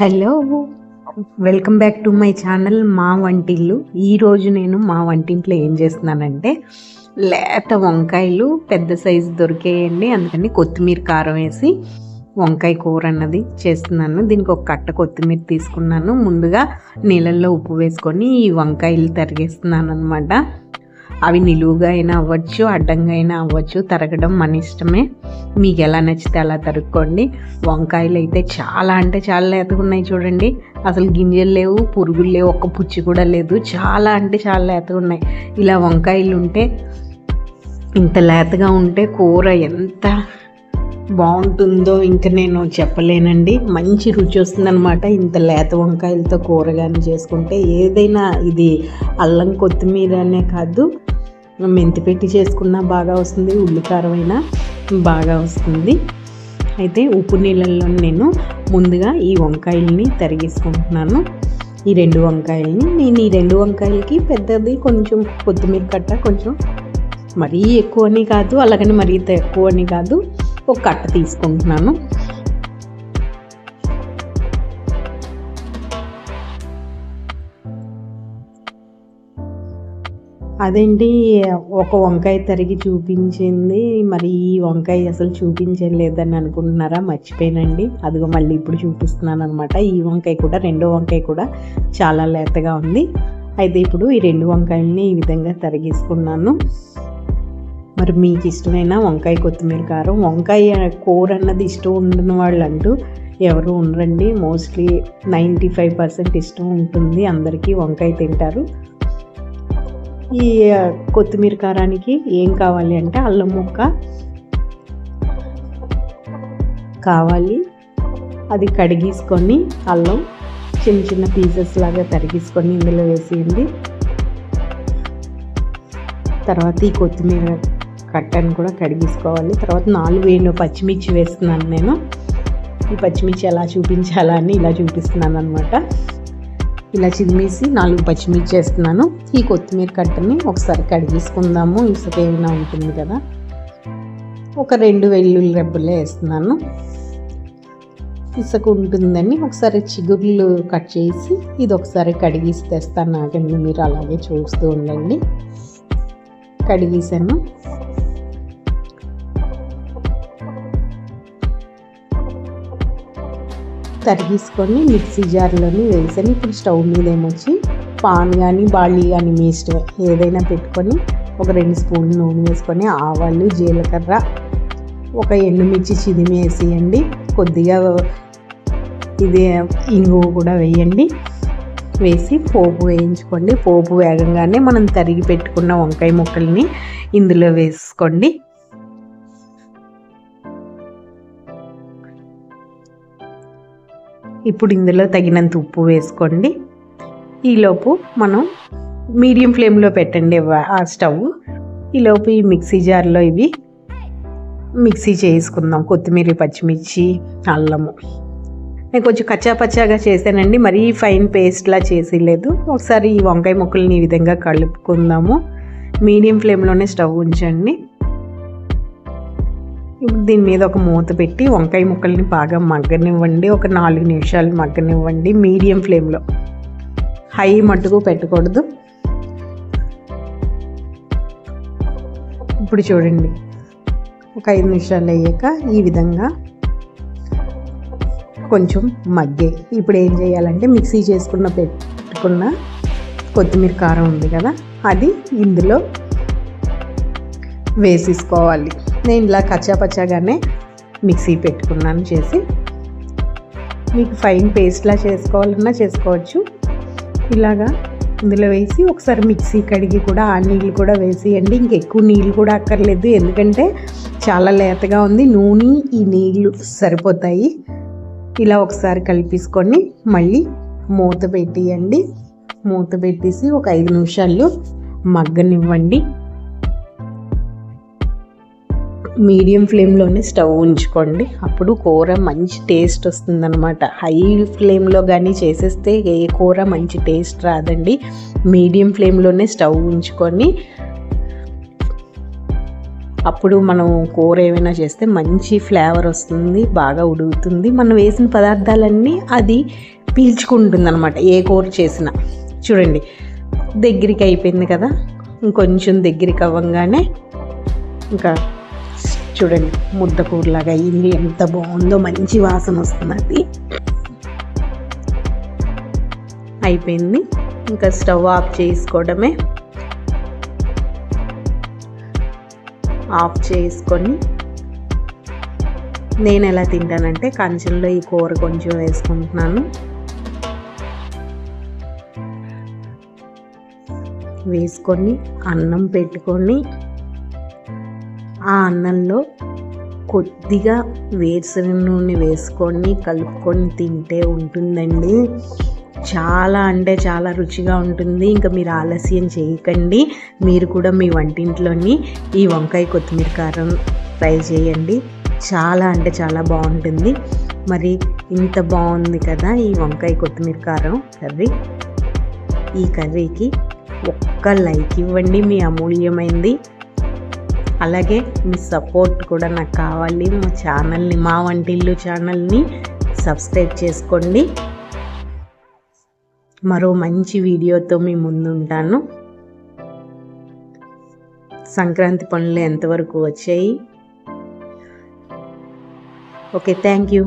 Hello welcome back to my channel మా వంటిల్లు. ఈరోజు నేను మా వంటింట్లో ఏం చేస్తున్నానంటే లేత వంకాయలు పెద్ద సైజు దొరికేయండి. అందుకని కొత్తిమీర కారం వేసి వంకాయ కూర అన్నది చేస్తున్నాను. దీనికి ఒక కట్ట కొత్తిమీర తీసుకున్నాను. ముందుగా నీళ్ళల్లో ఉప్పు వేసుకొని ఈ వంకాయలు తరిగేస్తున్నాను అనమాట అవి నిలువుగా అయినా అవ్వచ్చు అడ్డంగా అయినా అవ్వచ్చు తరగడం మన ఇష్టమే. మీకు ఎలా నచ్చితే అలా తరుక్కోండి. వంకాయలు అయితే చాలా అంటే చాలా లేతగా ఉన్నాయి చూడండి. అసలు గింజలు లేవు పురుగులు లేవు ఒక్క పుచ్చి కూడా లేదు. చాలా అంటే చాలా లేతగా ఉన్నాయి. ఇలా వంకాయలు ఉంటే ఇంత లేతగా ఉంటే కూర ఎంత బాగుంటుందో ఇంకా నేను చెప్పలేనండి. మంచి రుచి వస్తుందన్నమాట. ఇంత లేత వంకాయలతో కూర కానీ చేసుకుంటే ఏదైనా ఇది అల్లం కొత్తిమీర అనే కాదు మెంతి పెట్టి చేసుకున్నా బాగా వస్తుంది ఉల్లికారం అయినా బాగా వస్తుంది. అయితే ఉప్పు నీళ్ళల్లో నేను ముందుగా ఈ వంకాయల్ని తరిగేసుకుంటున్నాను. ఈ రెండు వంకాయల్ని నేను ఈ రెండు వంకాయలకి పెద్దది కొంచెం కొత్తిమీర కట్ట కొంచెం మరీ ఎక్కువ అని కాదు అలాగని మరీ తక్కువ అని కాదు. ఒక కట్ట తీసుకుంటున్నాను. అదేంటి ఒక వంకాయ తరిగి చూపించింది. మరి ఈ వంకాయ అసలు చూపించలేదని అనుకుంటున్నారా? మర్చిపోయానండి. అదిగో మళ్ళీ ఇప్పుడు చూపిస్తున్నాను అనమాట ఈ వంకాయ కూడా రెండో వంకాయ కూడా చాలా లేతగా ఉంది. అయితే ఇప్పుడు ఈ రెండు వంకాయల్ని ఈ విధంగా తరిగేసుకున్నాను. మరి మీకు ఇష్టమైన వంకాయ కొత్తిమీర కారం. వంకాయ కూర అన్నది ఇష్టం ఉండని వాళ్ళు అంటూ ఎవరు ఉండరండి. మోస్ట్లీ నైంటీ ఫైవ్ పర్సెంట్ ఇష్టం ఉంటుంది. అందరికీ వంకాయ తింటారు. ఈ కొత్తిమీర కారానికి ఏం కావాలి అంటే అల్లం ముక్క కావాలి. అది కడిగేసుకొని అల్లం చిన్న చిన్న పీసెస్ లాగా తరిగేసుకొని ఇందులో వేసేయండి. తర్వాత ఈ కొత్తిమీర కట్టను కూడా కడిగేసుకోవాలి. తర్వాత నాలుగు వేలు పచ్చిమిర్చి వేస్తున్నాను నేను. ఈ పచ్చిమిర్చి ఎలా చూపించాలా అని ఇలా చూపిస్తున్నాను అనమాట ఇలా చిదిమేసి నాలుగు పచ్చిమిర్చి వేస్తున్నాను. ఈ కొత్తిమీర కట్టని ఒకసారి కడిగేసుకుందాము. ఇసుక ఏమైనా ఉంటుంది కదా. ఒక రెండు వెల్లుల్లి రెబ్బలే వేస్తున్నాను. ఇసుక ఉంటుందని ఒకసారి చిగుర్లు కట్ చేసి ఇది ఒకసారి కడిగేసి తెస్తాను. నాకండి మీరు అలాగే చూస్తూ ఉండండి. కడిగేసాను. తరిగేసుకొని మిక్సీ జార్లోని వేసాను ఇప్పుడు స్టవ్ మీద ఏమొచ్చి పాన్ కానీ బాళీ కానీ మీ ఇష్టమే ఏదైనా పెట్టుకొని ఒక రెండు స్పూన్లు నూనె వేసుకొని ఆవాలు జీలకర్ర ఒక ఎండుమిర్చి చిదిమి వేసేయండి. కొద్దిగా ఇది ఇంగువ కూడా వేయండి. వేసి పోపు వేయించుకోండి. పోపు వేగంగానే మనం తరిగి పెట్టుకున్న వంకాయ ముక్కల్ని ఇందులో వేసుకోండి. ఇప్పుడు ఇందులో తగినంత ఉప్పు వేసుకోండి. ఈలోపు మనం మీడియం ఫ్లేమ్లో పెట్టండి ఆ స్టవ్. ఈలోపు ఈ మిక్సీ జార్లో ఇవి మిక్సీ చేసుకుందాం. కొత్తిమీర పచ్చిమిర్చి అల్లము. నేను కొంచెం కచ్చా పచ్చాగా చేశానండి. మరీ ఫైన్ పేస్ట్లా చేసి లేదు ఒకసారి ఈ వంకాయ ముక్కల్ని ఈ విధంగా కలుపుకుందాము. మీడియం ఫ్లేమ్లోనే స్టవ్ ఉంచండి. ఇప్పుడు దీని మీద ఒక మూత పెట్టి వంకాయ ముక్కల్ని బాగా మగ్గనివ్వండి. ఒక నాలుగు నిమిషాలు మగ్గనివ్వండి మీడియం ఫ్లేమ్లో. హై మట్టుకు పెట్టకూడదు. ఇప్పుడు చూడండి. ఒక ఐదు నిమిషాలు అయ్యాక ఈ విధంగా కొంచెం మగ్గే. ఇప్పుడు ఏం చేయాలంటే మిక్సీ చేసుకున్న పెట్టుకున్న కొత్తిమీర కారం ఉంది కదా అది ఇందులో వేసేసుకోవాలి. నేను ఇలా కచ్చాపచ్చాగానే మిక్సీ పెట్టుకున్నాను చేసి. మీకు ఫైన్ పేస్ట్లా చేసుకోవాలన్నా చేసుకోవచ్చు. ఇలాగా ఇందులో వేసి ఒకసారి మిక్సీ కడిగి కూడా ఆ నీళ్ళు కూడా వేసేయండి. ఇంకెక్కువ నీళ్ళు కూడా అక్కర్లేదు. ఎందుకంటే చాలా లేతగా ఉంది. నూనె ఈ నీళ్ళు సరిపోతాయి. ఇలా ఒకసారి కలిపేసుకొని మళ్ళీ మూత పెట్టేయండి. మూత పెట్టేసి ఒక ఐదు నిమిషాలు మగ్గనివ్వండి. మీడియం ఫ్లేమ్లోనే స్టవ్ ఉంచుకోండి. అప్పుడు కూర మంచి టేస్ట్ వస్తుందన్నమాట. హై ఫ్లేమ్లో కానీ చేసేస్తే ఏ కూర మంచి టేస్ట్ రాదండి. మీడియం ఫ్లేమ్లోనే స్టవ్ ఉంచుకొని అప్పుడు మనం కూర ఏమైనా చేస్తే మంచి ఫ్లేవర్ వస్తుంది బాగా ఉడుకుతుంది. మనం వేసిన పదార్థాలన్నీ అది పీల్చుకుంటుంది అనమాట ఏ కూర చేసినా. చూడండి దగ్గరికి అయిపోయింది కదా? ఇంకొంచెం దగ్గరికి అవ్వగానే ఇంకా చూడండి ముద్ద కూరలాగా అయింది. ఎంత బాగుందో మంచి వాసన వస్తుంది అయిపోయింది. ఇంకా స్టవ్ ఆఫ్ చేసుకోవడమే. ఆఫ్ చేసుకొని నేను ఎలా తింటానంటే కంచెంలో ఈ కూర కొంచెం వేసుకుంటున్నాను. వేసుకొని అన్నం పెట్టుకొని ఆ అన్నంలో కొద్దిగా వేరుశనగ నూనె వేసుకొని కలుపుకొని తింటే ఉంటుందండి. చాలా అంటే చాలా రుచిగా ఉంటుంది. ఇంకా మీరు ఆలస్యం చేయకండి. మీరు కూడా మీ వంటింట్లోని ఈ వంకాయ కొత్తిమీర కారం ట్రై చేయండి. చాలా అంటే చాలా బాగుంటుంది. మరి ఇంత బాగుంది కదా ఈ వంకాయ కొత్తిమీర కారం కర్రీ. ఈ కర్రీకి ఒక్క లైక్ ఇవ్వండి. మీ అమూల్యమైంది. అలాగే మీ సపోర్ట్ కూడా నాకు కావాలి. మా ఛానల్ని మా వంటిల్లు ఛానల్ని సబ్స్క్రైబ్ చేసుకోండి. మరో మంచి వీడియోతో మీ ముందు ఉంటాను సంక్రాంతి పనులు ఎంతవరకు వచ్చాయి? Okay thank you.